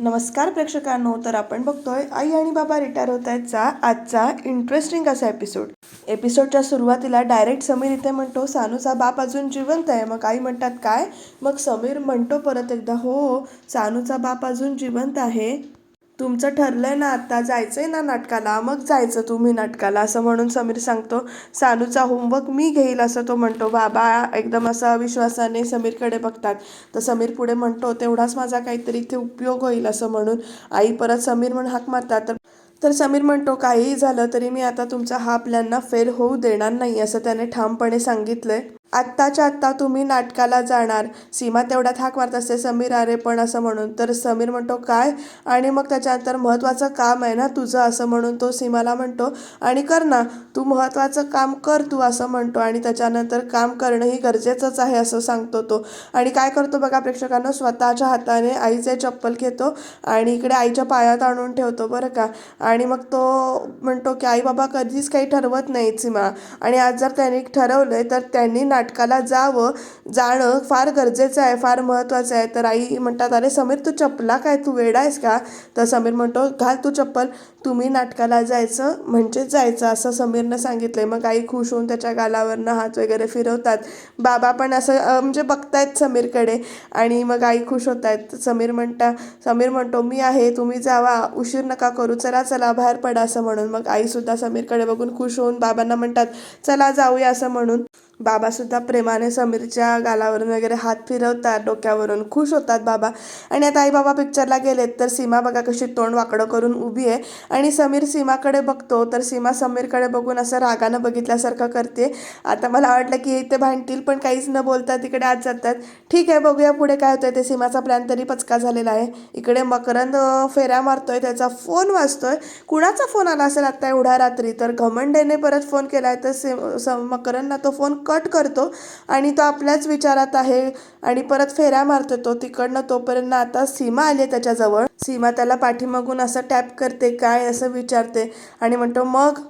नमस्कार प्रेक्षकांनो तर आपण बघतोय आई आणि बाबा रिटायर होत आहेतचा आजचा इंटरेस्टिंग असा एपिसोड एपिसोडच्या सुरुवातीला डायरेक्ट समीर इथे म्हणतो सानूचा बाप अजून जिवंत आहे. मग आई म्हणतात काय? मग समीर म्हणतो परत एकदा हो सानूचा बाप अजून जिवंत आहे. तुमचं ठरलं आहे ना आता आहे ना नाटकाला मग जायचं तुम्ही नाटकाला असं म्हणून समीर सांगतो. सानूचा होमवर्क मी घेईल असं तो म्हणतो. बाबा एकदम असा विश्वासाने समीरकडे बघतात. तर समीर पुढे म्हणतो तेवढाच माझा काहीतरी इथे उपयोग होईल असं म्हणून आई परत समीर म्हणून हाक मारतात. तर तर समीर म्हणतो काहीही झालं तरी मी आता तुमचा हा प्लॅनना फेल होऊ देणार नाही असं त्याने ठामपणे सांगितलं आहे आत्ताच्या आत्ता तुम्ही नाटकाला जाणार. सीमा तेवढ्यात हाक मारत असते समीर अरे पण असं म्हणून. तर समीर म्हणतो काय? आणि मग त्याच्यानंतर महत्त्वाचं काम आहे ना तुझं असं म्हणून तो सीमाला म्हणतो आणि कर ना तू महत्त्वाचं काम कर तू असं म्हणतो. आणि त्याच्यानंतर काम करणं ही गरजेचंच आहे असं सांगतो तो. आणि काय करतो बघा प्रेक्षकांना स्वतःच्या हाताने आईचे चप्पल घेतो आणि इकडे आईच्या पायात आणून ठेवतो बरं का. आणि मग तो म्हणतो की आई बाबा कधीच काही ठरवत नाही सीमा. आणि आज जर त्यांनी ठरवलं तर त्यांनी नाटकाला जावं जाणं फार गरजेचं आहे फार महत्त्वाचं आहे. तर आई म्हणतात अरे समीर तू चप्पला काय? तू वेडा आहेस का? तर समीर म्हणतो घाल तू चप्पल तुम्ही नाटकाला जायचं म्हणजेच जायचं असं समीरनं सांगितलंय. मग आई खुश होऊन त्याच्या गालावरनं हात वगैरे फिरवतात. बाबा पण असं म्हणजे बघतायत समीरकडे. आणि मग आई खुश होत आहेत समीर म्हणता समीर म्हणतो मी आहे तुम्ही जावा उशीर नका करू चला चला बाहेर पडा असं म्हणून मग आईसुद्धा समीरकडे बघून खुश होऊन बाबांना म्हणतात चला जाऊया असं म्हणून. बाबासुद्धा प्रेमाने समीरच्या गालावरून वगैरे हात फिरवतात डोक्यावरून. खुश होतात बाबा. आणि आता आई बाबा पिक्चरला गेलेत तर सीमा बघा कशी तोंड वाकडं करून उभी आहे. आणि समीर सीमाकडे बघतो तर सीमा समीरकडे बघून असं रागानं बघितल्यासारखं करते. आता मला वाटलं की इथे भांडतील पण काहीच न बोलता तिकडे आज जातात. ठीक आहे बघूया पुढे काय होतंय. ते सीमाचा प्लॅन तरी पचका झालेला आहे. इकडे मकरंद फेऱ्या मारतोय त्याचा फोन वाजतोय. कुणाचा फोन आला असेल आता एवढ्या रात्री? तर घमंडेने परत फोन केला आहे तर से स मकरंदना तो फोन कट करतो आणि तो आपल्याच विचारात आहे आणि परत फेऱ्या मारतो तो तिकडनं तोपर्यंत आता सीमा आली आहे त्याच्याजवळ. सीमा त्याला पाठीमागून असं टॅप करते काय असं विचारते आणि म्हणतो मग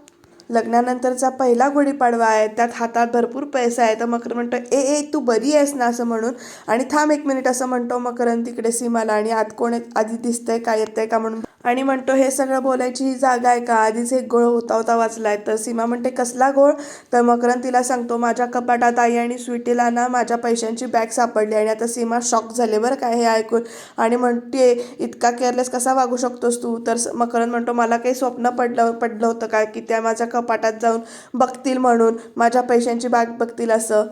लग्नानंतरचा पहिला गुढीपाडवा आहे त्यात हातात भरपूर पैसा आहे. तर मकर म्हणतो ए ए तू बरी आहेस ना? असं म्हणून. आणि थांब एक मिनिट असं म्हणतो मकरन तिकडे सीमाला आणि आत कोण आधी दिसतंय काय येतंय का म्हणून. आणि म्हणतो हे सगळं बोलायची ही जागा आहे का? आधीच एक गोळ होता होता वाचलाय. तर सीमा म्हणते कसला गोळ? तर मकरन तिला सांगतो माझ्या कपाटात आई आणि स्वीटीला ना माझ्या पैशांची बॅग सापडली आणि आता सीमा शॉक झाले बरं काय हे ऐकून. आणि म्हणते इतका केअरलेस कसा वागू शकतोस तू? तर मकरन म्हणतो मला काही स्वप्न पडलं पडलं होतं काय की त्या माझ्या कपाटात जाऊन बघतील म्हणून? माझ्या पैशांची बॅग बघतील असं.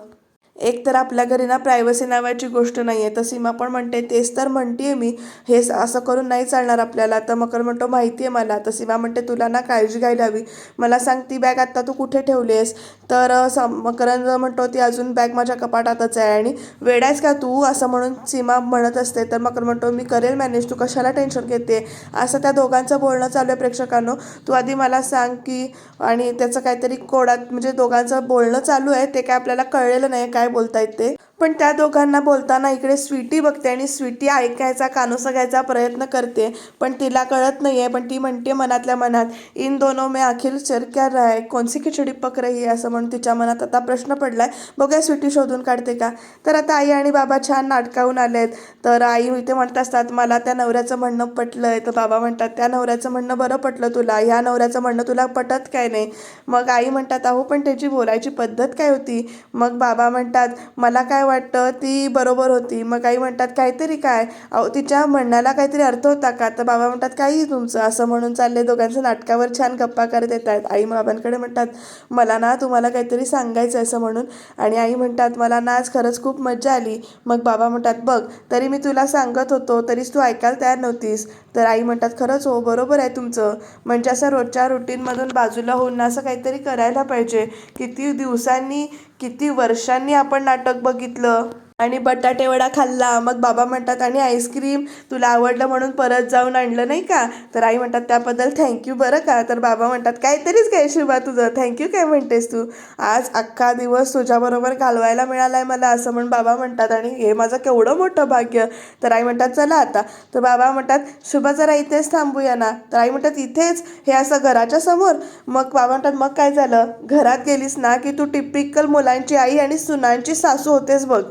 एक तर आपल्या घरी ना प्रायव्हसी नावाची गोष्ट नाही आहे तर सीमा पण म्हणते तेच तर म्हणते मी. हे स- असं करून नाही चालणार आपल्याला. तर मकर म्हणतो माहिती आहे मला. तर सीमा म्हणते तुला ना काळजी घ्यायला हवी. मला सांग ती बॅग आत्ता तू कुठे ठेवली आहेस तर अ, मकरंद म्हणतो ती अजून बॅग माझ्या कपाटातच आहे आणि वेडायस का तू? असं म्हणून सीमा म्हणत असते. तर मकर म्हणतो मी करेल मॅनेज तू कशाला टेन्शन घेते असं त्या दोघांचं बोलणं चालू आहे प्रेक्षकांनो. तू आधी मला सांग की आणि त्याचं काहीतरी कोडात म्हणजे दोघांचं बोलणं चालू आहे ते काय आपल्याला कळलेलं नाही. काय काय बोलतायत ते? पण त्या दोघांना बोलताना इकडे स्वीटी बघते आणि स्वीटी ऐकायचा कानोसा घ्यायचा प्रयत्न करते. पण तिला कळत नाही आहे पण ती म्हणते मनातल्या मनात इन दोनों में आखिर चर क्या रहा है? खिचडी पक रही आहे असं म्हणून तिच्या मनात आता प्रश्न पडला आहे बघूया स्वीटी शोधून काढते का? तर आता आई आणि बाबा छान नाटकावून आले आहेत तर आई इथे म्हणत असतात मला त्या नवऱ्याचं म्हणणं पटलं आहे तर बाबा म्हणतात त्या नवऱ्याचं म्हणणं बरं पटलं तुला? ह्या नवऱ्याचं म्हणणं तुला पटत काय नाही? मग आई म्हणतात अहो पण त्याची बोलायची पद्धत काय होती? मग बाबा म्हणतात मला काय वाटतं ती बरोबर होती. मग आई म्हणतात काहीतरी काय? अहो तिच्या म्हणण्याला काहीतरी अर्थ होता का? तर बाबा म्हणतात काही तुमचं. असं म्हणून चालले दोघांचं नाटकावर छान गप्पा करत येत आहेत आई बाबांकडे म्हणतात मला ना तुम्हाला काहीतरी सांगायचं आहे असं म्हणून. आणि आई म्हणतात मला ना आज खरंच खूप मजा आली. मग बाबा म्हणतात बघ तरी मी तुला सांगत होतो तरीच तू ऐकायला तयार नव्हतीस. तर आई म्हणतात खरंच हो बरोबर आहे तुमचं. म्हणजे असं रोजच्या रुटीनमधून बाजूला होऊन असं काहीतरी करायला पाहिजे. किती दिवसांनी किती वर्षांनी आपण नाटक बघितलं? आणि बटाटे वडा खाल्ला. मग बाबा म्हणतात आणि आईस्क्रीम तुला आवडलं म्हणून परत जाऊन आणलं नाही का? तर आई म्हणतात त्याबद्दल थँक्यू बरं का? तर बाबा म्हणतात काहीतरीच काय शिवा तुझं? थँक्यू काय म्हणतेस तू? आज अख्खा दिवस तुझ्याबरोबर घालवायला मिळाला आहे मला असं म्हणून बाबा म्हणतात. आणि हे माझं केवढं मोठं भाग्य. तर आई म्हणतात चला आता. तर बाबा म्हणतात शुभा जरा इथेच थांबूया ना. तर आई म्हणतात इथेच? हे असं घराच्या समोर? मग बाबा म्हणतात मग काय झालं? घरात गेलीस ना की तू टिपिकल मुलांची आई आणि सुनांची सासू होतेस बघ.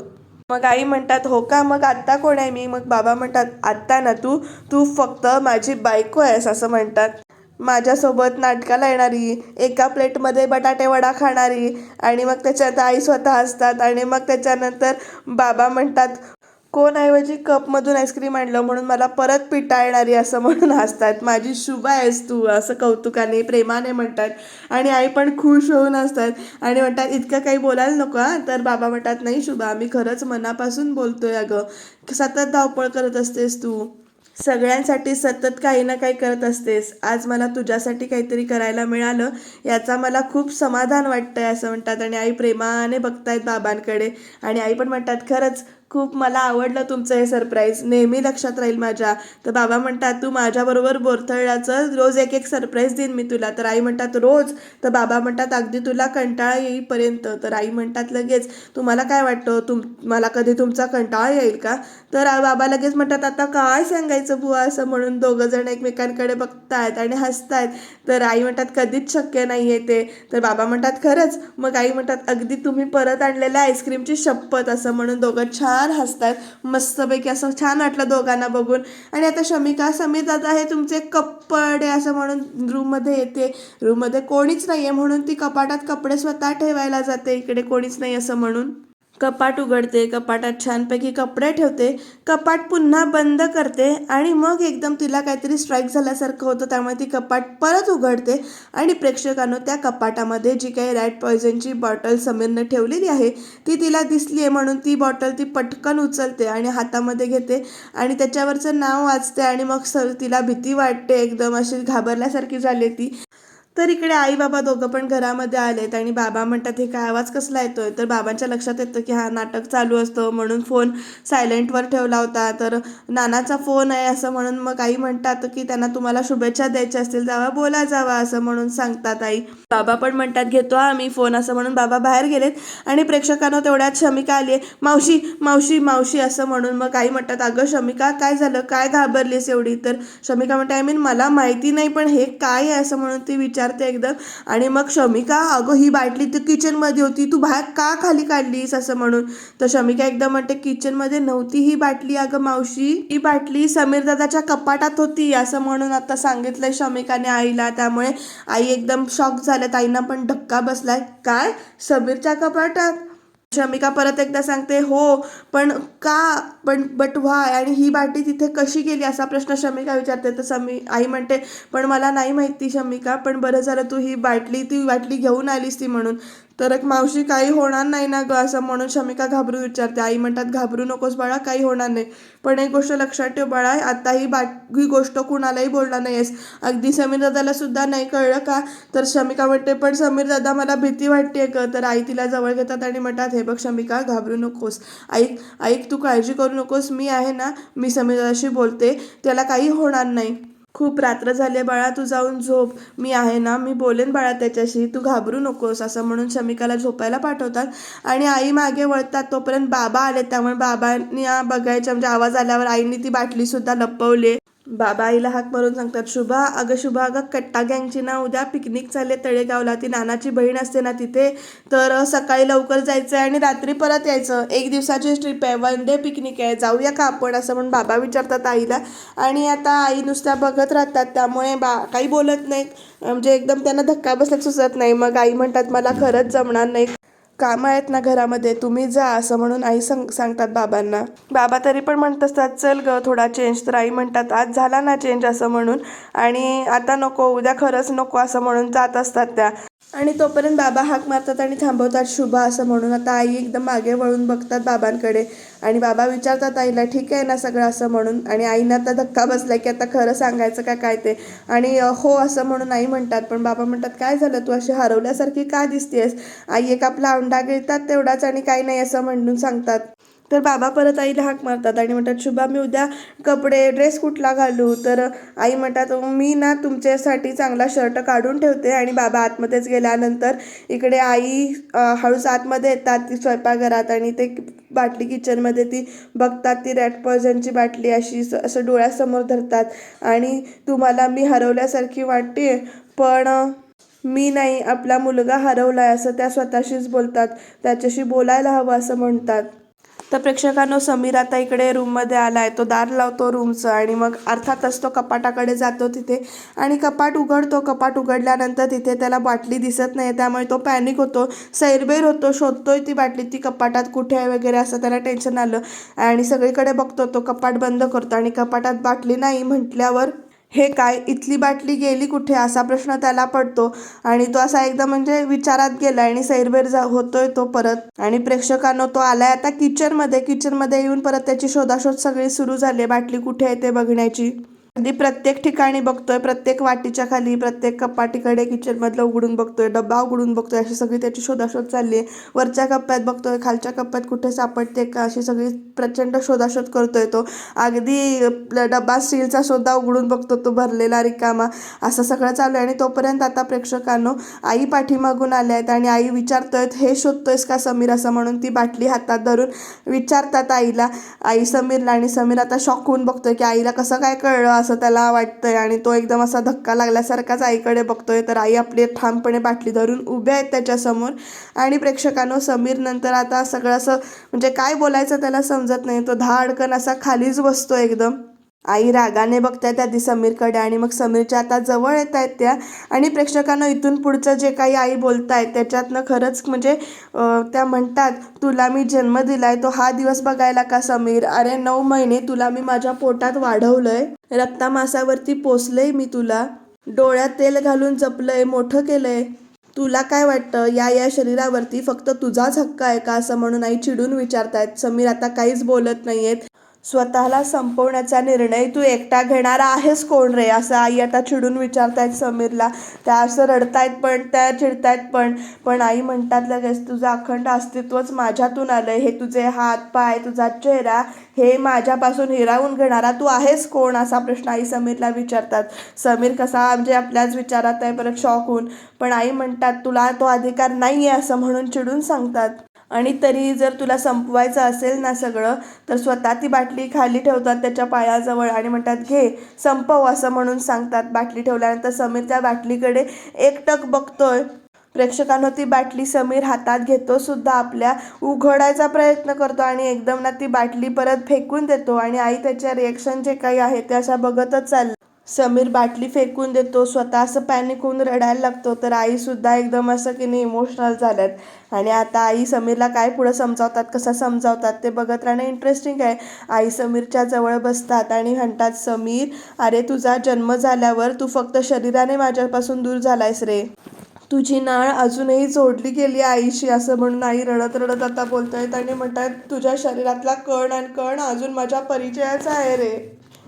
मग आई म्हणतात हो का? मग आत्ता कोण आहे मी? मग बाबा म्हणतात आत्ता ना तू तू फक्त माझी बायको आहेस असं म्हणतात. माझ्यासोबत नाटकाला येणारी एका प्लेटमध्ये बटाटे वडा खाणारी आणि मग त्याच्यात आई स्वतः असतात आणि मग त्याच्यानंतर बाबा म्हणतात कोण ऐवजी कपमधून आईस्क्रीम आणलं म्हणून मला परत पिटाळणारी असं म्हणून हसतात. माझी शुभ आहेस तू असं कौतुकाने प्रेमाने म्हणतात. आणि आई पण खुश होऊन असतात आणि म्हणतात इतकं काही बोलायला नको हां. तर बाबा म्हणतात नाही शुभा आम्ही खरंच मनापासून बोलतोय अगं. सतत धावपळ करत असतेस तू. सगळ्यांसाठी सतत काही ना काही करत असतेस. आज मला तुझ्यासाठी काहीतरी करायला मिळालं याचा मला खूप समाधान वाटतंय असं म्हणतात. आणि आई प्रेमाने बघतायत बाबांकडे. आणि आई पण म्हणतात खरंच खूप मला आवडलं तुमचं हे सरप्राईज नेहमी लक्षात राहील माझ्या. तर बाबा म्हणतात तू माझ्याबरोबर बोरथळ्याचं रोज एक एक सरप्राईज देईन मी तुला. तर आई म्हणतात रोज? तर बाबा म्हणतात अगदी तुला कंटाळा येईपर्यंत. तर आई म्हणतात लगेच. तुम्हाला काय वाटतं? तुम मला कधी तुमचा कंटाळा येईल का? तर बाबा लगेच म्हणतात आता काय सांगायचं बुवा? असं म्हणून दोघं जण एकमेकांकडे बघतायत आणि हसतायत. तर आई म्हणतात कधीच शक्य नाही आहे ते. तर बाबा म्हणतात खरंच? मग आई म्हणतात अगदी तुम्ही परत आणलेल्या आईस्क्रीमची शपथ. असं म्हणून दोघं छान हसतात मस्तपैकी असं छान वाटलं दोघांना बघून. आणि आता शमिका समीर दादा हे तुमचे कपडे असं म्हणून रूममध्ये येते. रूममध्ये कोणीच नाही आहे म्हणून ती कपाटात कपडे स्वतः ठेवायला जाते. इकडे कोणीच नाही असं म्हणून. कपाट उघडते कपाटात छानपैकी कपडे ठेवते कपाट पुन्हा बंद करते आणि मग एकदम तिला काहीतरी स्ट्राईक झाल्यासारखं होतं. त्यामुळे ती कपाट परत उघडते आणि प्रेक्षकांनो त्या कपाटामध्ये जी काही रॅड पॉयझनची बॉटल समीरनं ठेवलेली आहे ती तिला दिसली आहे म्हणून ती बॉटल ती पटकन उचलते आणि हातामध्ये घेते आणि त्याच्यावरचं नाव वाचते आणि मग स तिला भीती वाटते. एकदम अशी घाबरल्यासारखी झाली ती तर इकडे आई बाबा दोघं पण घरामध्ये आलेत आणि बाबा म्हणतात हे काय आवाज कसला येतोय? तर बाबांच्या लक्षात येतं की हा नाटक चालू असतं म्हणून फोन सायलेंटवर ठेवला होता. तर नानाचा फोन आहे असं म्हणून मग आई म्हणतात की त्यांना तुम्हाला शुभेच्छा द्यायच्या असतील जावा बोला जावा असं म्हणून सांगतात आई. बाबा पण म्हणतात घेतो आम्ही फोन असं म्हणून बाबा बाहेर गेलेत आणि प्रेक्षकांना तेवढ्यात शमिका आली आहे मावशी मावशी मावशी असं म्हणून मग आई म्हणतात अगं शमिका काय झालं? काय घाबरलीस एवढी? तर शमिका म्हणते आय मीन मला माहिती नाही पण हे काय आहे? असं म्हणून ती विचार विचारते एकदम. आणि मग शमिका अगं ही बाटली तर किचनमध्ये होती. तू बाहेर का खाली काढलीस? असं म्हणून. तर शमिका एकदम म्हणते किचनमध्ये नव्हती ही बाटली अगं मावशी. ही बाटली समीर दादाच्या कपाटात होती. असं म्हणून आता सांगितलंय शमिकाने आईला. त्यामुळे आई एकदम शॉक झाल्यात. आईना पण धक्का बसलाय. काय? समीरच्या कपाटात? शमिका परत एकदा सांगते हो पण का पण बट व्हाय आणि ही बाटी तिथे कशी गेली? असा प्रश्न शमिका विचारते. तर समी आई म्हणते पण मला नाही माहिती शमिका पण बरं झालं तू ही बाटली ती बाटली घेऊन आलीस ती म्हणून. तर एक मावशी काही होणार नाही ना ग असं म्हणून शमिका घाबरून विचारते. आई म्हणतात घाबरू नकोस बाळा काही होणार नाही. पण एक गोष्ट लक्षात ठेव बाळा आता ही बाकी गोष्ट कुणालाही बोलणार नाहीयेस. अगदी समीर दादाला सुद्धा नाही कळलं का? तर शमिका म्हणते पण समीर दादा मला भीती वाटते ग. तर आई तिला जवळ घेतात आणि म्हणतात हे बघ शमिका घाबरू नकोस. ऐक ऐक तू काळजी करू नकोस. मी आहे ना मी समीर दादाशी बोलते. त्याला काही होणार नाही. खूप रात्र झाली आहे बाळा तू जाऊन झोप. मी आहे ना मी बोलेन बाळा त्याच्याशी तू घाबरू नकोस असं म्हणून शमिकाला झोपायला पाठवतात. आणि आई मागे वळतात तोपर्यंत बाबा आले त्यामुळे बाबांनी बघायच्या म्हणजे आवाज आल्यावर आईने ती बाटली सुद्धा लपवली. बाबा आईला हाक मारून सांगतात शुभा अगं शुभा अगं कट्टा गँगची ना उद्या पिकनिक चालले तळेगावला ती नानाची बहीण असते ना तिथे तर सकाळी लवकर जायचं आहे आणि रात्री परत यायचं. एक दिवसाची ट्रिप आहे वन डे पिकनिक आहे जाऊया का आपण? असं म्हणून बाबा विचारतात आईला. आणि आता आई नुसत्या बघत राहतात त्यामुळे बा काही बोलत नाहीत. म्हणजे एकदम त्यांना धक्का बसल्यात सुचत नाही. मग आई म्हणतात मला खरंच जमणार नाही. कामं आहेत ना घरामध्ये तुम्ही जा असं म्हणून आई सांग सांगतात बाबांना. बाबा तरी पण म्हणत असतात चल ग थोडा चेंज तर आई म्हणतात आज झाला ना चेंज असं म्हणून आणि आता नको उद्या खरंच नको असं म्हणून जात असतात त्या. आणि तोपर्यंत बाबा हाक मारतात आणि थांबवतात शुभा असं म्हणून. आता आई एकदम मागे वळून बघतात बाबांकडे. आणि बाबा विचारतात आईला ठीक आहे ना सगळं? असं म्हणून. आणि आईनं आता धक्का बसला की आता खरं सांगायचं का काय ते. आणि हो असं म्हणून आई म्हणतात. पण बाबा म्हणतात काय झालं? तू अशी हरवल्यासारखी का दिसतेस? आई एक आपला अंडा गिळतात तेवढाच आणि काही नाही असं म्हणून सांगतात. तर बाबा परत आईला हाक मारतात आणि म्हणतात शुभा मी उद्या कपडे ड्रेस कुठला घालू? तर आई म्हणतात मी ना तुमच्यासाठी चांगला शर्ट काढून ठेवते. आणि बाबा आतमध्येच गेल्यानंतर इकडे आई हळूच आतमध्ये येतात ती स्वयंपाकघरात आणि ते बाटली किचनमध्ये ती बघतात ती रॅड पॉझनची बाटली अशी असं डोळ्यासमोर धरतात. आणि तुम्हाला मी हरवल्यासारखी वाटते पण मी नाही आपला मुलगा हरवला आहे असं त्या स्वतःशीच बोलतात. त्याच्याशी बोलायला हवं असं म्हणतात. तर प्रेक्षकांनो समीर आता इकडे रूममध्ये आलाय. तो दार लावतो रूमचं आणि मग अर्थातच तो कपाटाकडे जातो तिथे. आणि कपाट उघडतो. कपाट उघडल्यानंतर तिथे त्याला बाटली दिसत नाही त्यामुळे तो पॅनिक होतो. सैरबैर होतो. शोधतोय ती बाटली. ती कपाटात कुठे आहे वगैरे असं त्याला टेन्शन आलं. आणि सगळीकडे बघतो. तो कपाट बंद करतो. आणि कपाटात बाटली नाही म्हटल्यावर हे काय इथली बाटली गेली कुठे? असा प्रश्न त्याला पडतो आणि तो असा एकदम म्हणजे विचारात गेला आणि सैरभैर जा होतोय तो परत. आणि प्रेक्षकांनो तो आलाय आता किचनमध्ये किचनमध्ये येऊन परत त्याची शोधाशोध सगळी सुरू झाली बाटली कुठे आहे ते बघण्याची? अगदी प्रत्येक ठिकाणी बघतोय प्रत्येक वाटीच्या खाली प्रत्येक कपाटीकडे किचनमधलं उघडून बघतोय डब्बा उघडून बघतोय अशी सगळी त्याची शोधाशोध चालली आहे. वरच्या कप्प्यात बघतोय खालच्या कप्प्यात कुठे सापडते का अशी सगळी प्रचंड शोधाशोध करतोय तो. अगदी डब्बा स्टीलचा सुद्धा उघडून बघतो तो भरलेला रिकामा. असं सगळं चालू आहे आणि तोपर्यंत आता प्रेक्षकांनो आई पाठीमागून आल्या आहेत आणि आई विचारतोय हे शोधतोयस का समीर? असं म्हणून ती बाटली हातात धरून विचारतात आईला. आई समीरला आणि समीर आता शॉक होऊन बघतोय की आईला कसं काय कळलं असं त्याला वाटतंय आणि तो एकदम असा धक्का लागल्यासारखाच आईकडे बघतोय. तर आई आपली ठामपणे बाटली धरून उभ्या आहेत त्याच्यासमोर आणि प्रेक्षकांनो समीर नंतर आता सगळं असं म्हणजे काय बोलायचं त्याला समजत नाही. तो धाडकन असा खालीच बसतो एकदम. आई रागाने बघतायत आधी समीरकडे आणि मग समीरच्या आता जवळ येत आहेत त्या. आणि प्रेक्षकांना इथून पुढचं जे काही आई बोलतायत त्याच्यातनं खरंच म्हणजे त्या म्हणतात तुला मी जन्म दिलाय तो हा दिवस बघायला का समीर? अरे नऊ महिने तुला मी माझ्या पोटात वाढवलंय. रक्तामासावरती पोचलंय मी तुला. डोळ्यात तेल घालून जपलंय मोठं केलंय. तुला काय वाटतं? या या शरीरावरती फक्त तुझाच हक्क आहे का? असं म्हणून आई चिडून विचारतायत. समीर आता काहीच बोलत नाहीयेत. स्वतःला संपवण्याचा निर्णय तू एकटा घेणारा आहेस कोण रे? असं आई आता चिडून विचारतायत समीरला. त्या असं रडतायत पण त्या चिडतायत पण. पण आई म्हणतात लगेच तुझं अखंड अस्तित्वच माझ्यातून आलंय. हे तुझे हात पाय तुझा चेहरा हे माझ्यापासून हिरावून घेणारा तू आहेस कोण? असा प्रश्न आई समीरला विचारतात. समीर कसा म्हणजे आपल्याच विचारात आहे परत शॉक होऊन. पण आई म्हणतात तुला तो अधिकार नाही आहे असं म्हणून चिडून सांगतात. आणि तरी जर तुला संपवायचं असेल ना सगळं तर स्वतः ती बाटली खाली ठेवतात त्याच्या पायाजवळ आणि म्हणतात घे संपव असं म्हणून सांगतात बाटली ठेवल्यानंतर समीर त्या बाटलीकडे एकटक बघतोय. प्रेक्षकांनो ती बाटली समीर हातात घेतो सुद्धा आपल्या उघडायचा प्रयत्न करतो आणि एकदम ना ती बाटली परत फेकून देतो आणि आई त्याच्या रिॲक्शन जे काही आहे ते अशा बघतच चाललं. समीर बाटली फेकून देतो स्वतः असं पॅनिक होऊन रडायला लागतो तर आई सुद्धा एकदम असं की नाही इमोशनल झाल्यात. आणि आता आई समीरला काय पुढं समजावतात कसं समजावतात ते बघत राहणं इंटरेस्टिंग आहे. आई समीरच्या जवळ बसतात आणि म्हणतात समीर अरे तुझा जन्म झाल्यावर तू फक्त शरीराने माझ्यापासून दूर झालायस रे. तुझी नाळ अजूनही जोडली गेली आईशी असं म्हणून आई रडत रडत आता बोलतायत आणि म्हणतात तुझ्या शरीरातला कण आणि कण अजून माझ्या परिचयाचा आहे रे.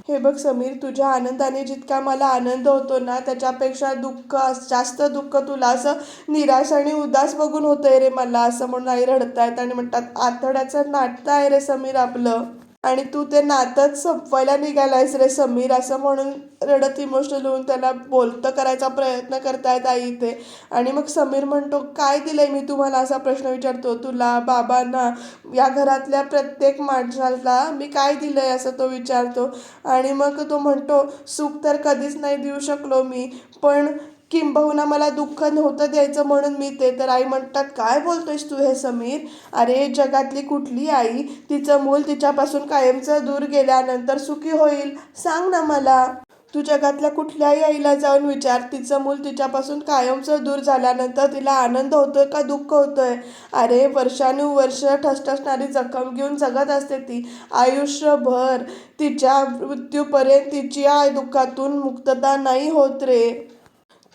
हे बघ समीर तुझ्या आनंदाने जितका मला आनंद होतो ना त्याच्यापेक्षा दुःख जास्त दुःख तुला असं निराश आणि उदास बघून होतंय रे मला असं म्हणून आई रडतायत आणि म्हणतात आतड्याचं नाटतं आहे रे समीर आपलं. आणि तू ते नातंच संपवायला निघालायस रे समीर असं म्हणून रडत इमोशनल होऊन त्याला बोलतं करायचा प्रयत्न करतायत आई इथे. आणि मग समीर म्हणतो काय दिलंय मी तुम्हाला? असा प्रश्न विचारतो. तुला बाबांना या घरातल्या प्रत्येक माणसाला मी काय दिलंय? असं तो विचारतो. आणि मग तो म्हणतो सुख तर कधीच नाही देऊ शकलो मी पण किंबहुना मला दुःख नव्हतं द्यायचं म्हणून मी ते तर आई म्हणतात काय बोलतोयस तू हे समीर? अरे जगातली कुठली आई? तिचं मूल तिच्यापासून कायमचं दूर गेल्यानंतर सुखी होईल? सांग ना मला. तू जगातल्या कुठल्याही आईला जाऊन विचार. तिचं मूल तिच्यापासून कायमचं दूर झाल्यानंतर तिला आनंद होतोय का दुःख होतोय? अरे वर्षानुवर्ष ठसठसणारी जखम घेऊन जगत असते ती. आयुष्यभर तिच्या मृत्यूपर्यंत तिची आई दुःखातून मुक्तता नाही होत रे.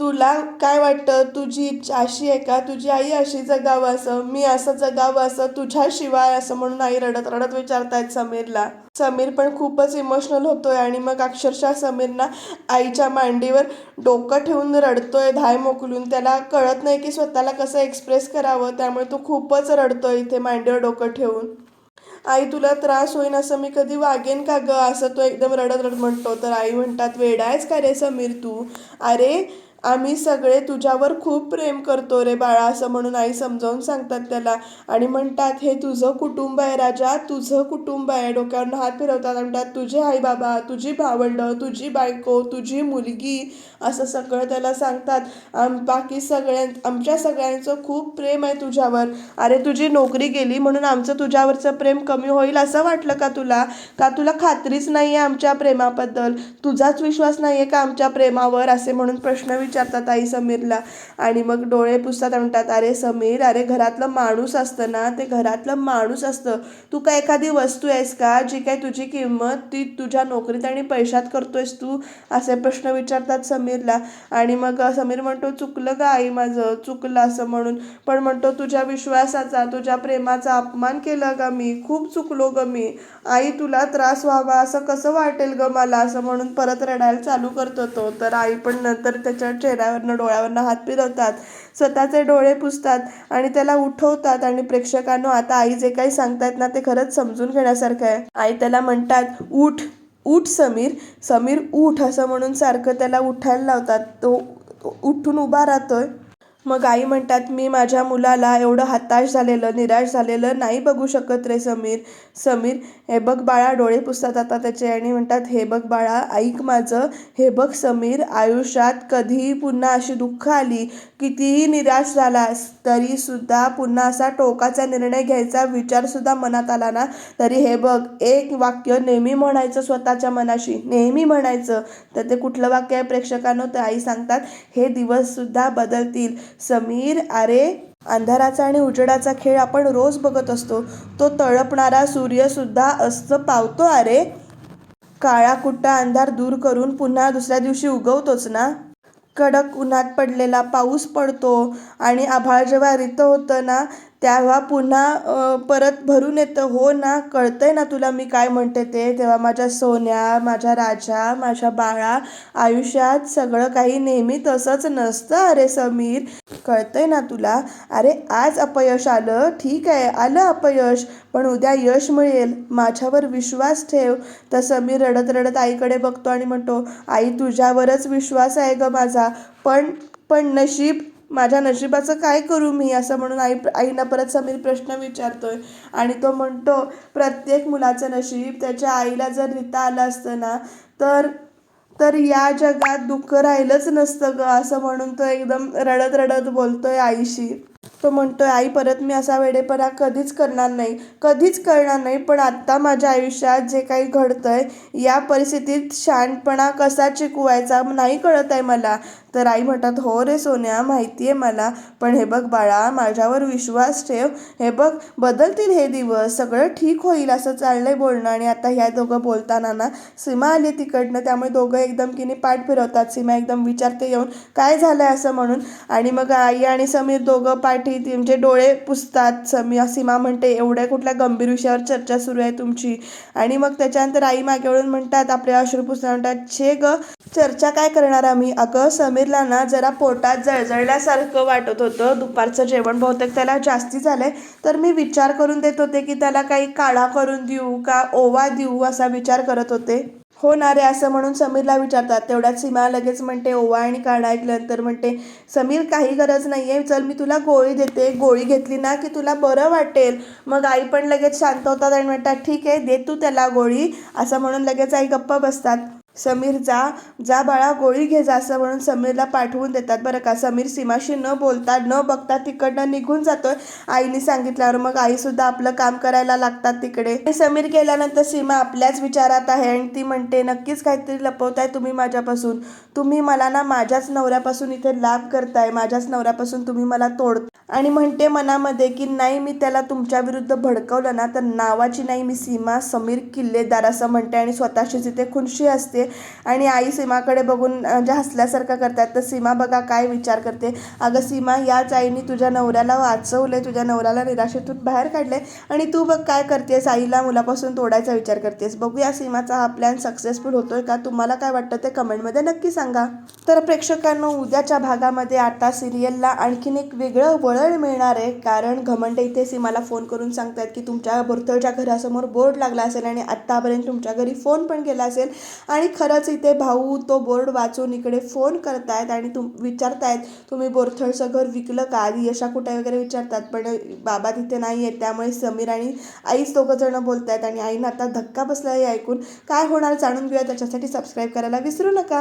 तुला काय वाटतं? तुझी इच्छा अशी आहे का? तुझी आई अशी जगावं असं मी असं जगावं असं तुझ्याशिवाय असं म्हणून आई रडत रडत विचारतायत समीरला. समीर पण खूपच इमोशनल होतोय आणि मग अक्षरशः समीरना आईच्या मांडीवर डोकं ठेवून रडतोय धाय मोकलून. त्याला कळत नाही की स्वतःला कसं एक्सप्रेस करावं त्यामुळे तो खूपच रडतोय इथे मांडीवर डोकं ठेवून. आई तुला त्रास होईन असं मी कधी वागेन का ग? असं तो एकदम रडत रडत म्हणतो. तर आई म्हणतात वेडा आहेस का रे समीर तू? अरे आम्ही सगळे तुझ्यावर खूप प्रेम करतो रे बाळा असं म्हणून आई समजावून सांगतात त्याला. आणि म्हणतात हे तुझं कुटुंब आहे राजा तुझं कुटुंब आहे. डोक्यावरनं हात फिरवतात म्हणतात तुझे आई बाबा तुझी भावंडं तुझी बायको तुझी मुलगी असं सगळं त्याला सांगतात. आम बाकी सगळ्यां आमच्या सगळ्यांचं खूप प्रेम आहे तुझ्यावर. अरे तुझी नोकरी गेली म्हणून आमचं तुझ्यावरचं प्रेम कमी होईल असं वाटलं का तुला? का तुला खात्रीच नाही आहे आमच्या प्रेमाबद्दल? तुझाच विश्वास नाही आहे का आमच्या प्रेमावर? असे म्हणून प्रश्न विचारतात आई समीरला. आणि मग डोळे पुसतात म्हणतात अरे समीर अरे घरातलं माणूस असतं ना ते घरातलं माणूस असतं. तू काय एखादी वस्तू आहेस का जी काय तुझी किंमत ती तुझ्या नोकरीत आणि पैशात करतोयस तू? असे प्रश्न विचारतात समीरला. आणि मग समीर म्हणतो चुकलं का आई माझं चुकलं असं म्हणून. पण म्हणतो तुझ्या विश्वासाचा तुझ्या प्रेमाचा अपमान केला का मी. खूप चुकलो ग मी. आई तुला त्रास व्हावा असं कसं वाटेल ग मला? असं म्हणून परत रडायला चालू करतो तो. तर आई पण नंतर त्याच्या चेहऱ्यावरनं डोळ्यावरनं हात फिरवतात. स्वतःचे डोळे पुसतात आणि त्याला उठवतात आणि प्रेक्षकांनो आता आई जे काही सांगतायत ना ते खरंच समजून घेण्यासारखं आहे. आई त्याला म्हणतात उठ उठ समीर समीर उठ असं म्हणून सारखं त्याला उठायला लावतात. तो तो उठून उभा राहतोय. मग आई म्हणतात मी माझ्या मुलाला एवढं हताश झालेलं निराश झालेलं नाही बघू शकत रे समीर. समीर हे बघ बाळा डोळे पुसतात आता त्याचे. आणि म्हणतात हे बघ बाळा ऐक माझं. हे बघ समीर आयुष्यात कधीही पुन्हा अशी दुःख आली कितीही निराश झालास तरीसुद्धा पुन्हा असा टोकाचा निर्णय घ्यायचा विचारसुद्धा मनात आला ना? तरी हे बघ एक वाक्य नेहमी म्हणायचं स्वतःच्या मनाशी. नेहमी म्हणायचं. तर ते कुठलं वाक्य आहे प्रेक्षकांनो? तर आई सांगतात हे दिवससुद्धा बदलतील. समीर अरे अंधाराचा आणि उजेडाचा खेळ आपण रोज बघत असतो. तो तळपणारा सूर्यसुद्धा अस्त पावतो अरे काळा कुट्टा अंधार दूर करून पुन्हा दुसऱ्या दिवशी उगवतोच ना? कडक उन्हात पडलेला पाऊस पडतो आणि आभाळ जेव्हा रितं होतं ना तेव्हा पुन्हा परत भरून येतं हो ना कळतं आहे ना तुला मी काय म्हणते ते. तेव्हा माझ्या सोन्या माझ्या राजा माझ्या बाळा आयुष्यात सगळं काही नेहमी तसंच नसतं. अरे समीर कळतंय ना तुला? अरे आज अपयश आलं. ठीक आहे आलं अपयश पण उद्या यश मिळेल. माझ्यावर विश्वास ठेव. तर समीर रडत रडत आईकडे बघतो आणि म्हणतो आई तुझ्यावरच विश्वास आहे ग माझा. पण पण नशीब माझ्या नशिबाचं काय करू मी? असं म्हणून आई आईना परत समीर प्रश्न विचारतोय. आणि तो म्हणतो प्रत्येक मुलाचं नशीब त्याच्या आईला जर रिता आलं असतं ना तर तर या जगात दुःख राहिलंच नसतं ग असं म्हणून तो एकदम रडत रडत बोलतोय आईशी. तो म्हणतोय आई परत मी असा वेडेपणा कधीच करणार नाही. कधीच करणार नाही पण आत्ता माझ्या आयुष्यात जे काही घडतंय या परिस्थितीत शहाणपणा कसा चिकवायचा नाही कळत आहे मला. तर आई म्हणतात हो रे सोन्या माहिती आहे मला. पण हे बघ बाळा माझ्यावर विश्वास ठेव. हे बघ बदलतील हे दिवस. सगळं ठीक होईल असं चाललंय बोलणं. आणि आता ह्या दोघं बोलताना ना सीमा आली तिकडनं. त्यामुळे दोघं एकदम किनी पाठ फिरवतात. सीमा एकदम विचारते येऊन काय झालंय असं म्हणून? आणि मग आई आणि समीर दोघं पाठ ती म्हणजे डोळे पुसतात. समी सीमा म्हणते एवढ्या कुठल्या गंभीर विषयावर चर्चा सुरू आहे तुमची? आणि मग त्याच्यानंतर आई मागे वळून म्हणतात आपले अश्रू पुसतात म्हणतात छे ग चर्चा काय करणार आम्ही? अगं समीरला ना जरा पोटात जळजळल्यासारखं वाटत होतं. दुपारचं जेवण बहुतेक त्याला जास्ती झालंय. तर मी विचार करून देत होते की त्याला काही काढा करून देऊ का ओवा देऊ असा विचार करत होते. हो ना रे असं म्हणून समीरला विचारतात. तेवढ्यात सीमा लगेच म्हणते ओवा आणि काढा ऐकल्यानंतर म्हणते समीर काही गरज नाही आहे चल मी तुला गोळी देते. गोळी घेतली ना की तुला बरं वाटेल. मग आई पण लगेच शांत होतात आणि म्हणतात ठीक आहे दे तू त्याला गोळी. असं म्हणून लगेच आई गप्प बसतात. समीर जा जा बाळा गोळी घे जा असं म्हणून समीरला पाठवून देतात बरं का. समीर सीमाशी न बोलता न बघता तिकडनं निघून जातोय आईने सांगितल्यावर. मग आईसुद्धा आपलं काम करायला लागतात तिकडे. समीर गेल्यानंतर सीमा आपल्याच विचारात आहे आणि ती म्हणते नक्कीच काहीतरी लपवताय तुम्ही माझ्यापासून. तुम्ही मला ना माझ्याच नवऱ्यापासून इथे लाभ करताय. माझ्याच नवऱ्यापासून तुम्ही मला तोड आणि म्हणते मनामध्ये की नाही मी त्याला तुमच्या विरुद्ध भडकवलं ना तर नावाची नाही मी सीमा समीर किल्लेदार असं म्हणते आणि स्वतःशीच इथे खुनशी असते. आणि आई सीमाकडे बघून म्हणजे हसल्यासारखं करतात तर सीमा बघा काय विचार करते. अगं सीमा याच आईने तुझ्या नवऱ्याला वाचवलंय तुझ्या नवऱ्याला निराशेतून बाहेर काढले आणि तू बघ काय करतेस आईला मुलापासून तोडायचा विचार करतेस. बघूया सीमाचा हा प्लॅन सक्सेसफुल होतोय का? तुम्हाला काय वाटतं ते कमेंटमध्ये नक्की सांगा. तर प्रेक्षकांनो उद्याच्या भागामध्ये आता सिरियलला आणखीन एक वेगळं वळण मिळणार आहे. कारण घमंडे इथे सीमाला फोन करून सांगतायत की तुमच्या बोरतळच्या घरासमोर बोर्ड लागला असेल आणि आत्तापर्यंत तुमच्या घरी फोन पण गेला असेल. आणि खरंच इथे भाऊ तो बोर्ड वाचून इकडे फोन करतायत आणि तुम विचारतायत तुम्ही बोरथळचं घर विकलं का? आधी यशा कुठे? वगैरे विचारतात. पण बाबा तिथे नाही आहेत त्यामुळे समीर आणि आईच दोघं जण बोलत आहेत आणि आईनं आता धक्का बसला हे ऐकून. काय होणार जाणून घेऊया. त्याच्यासाठी सबस्क्राईब करायला विसरू नका.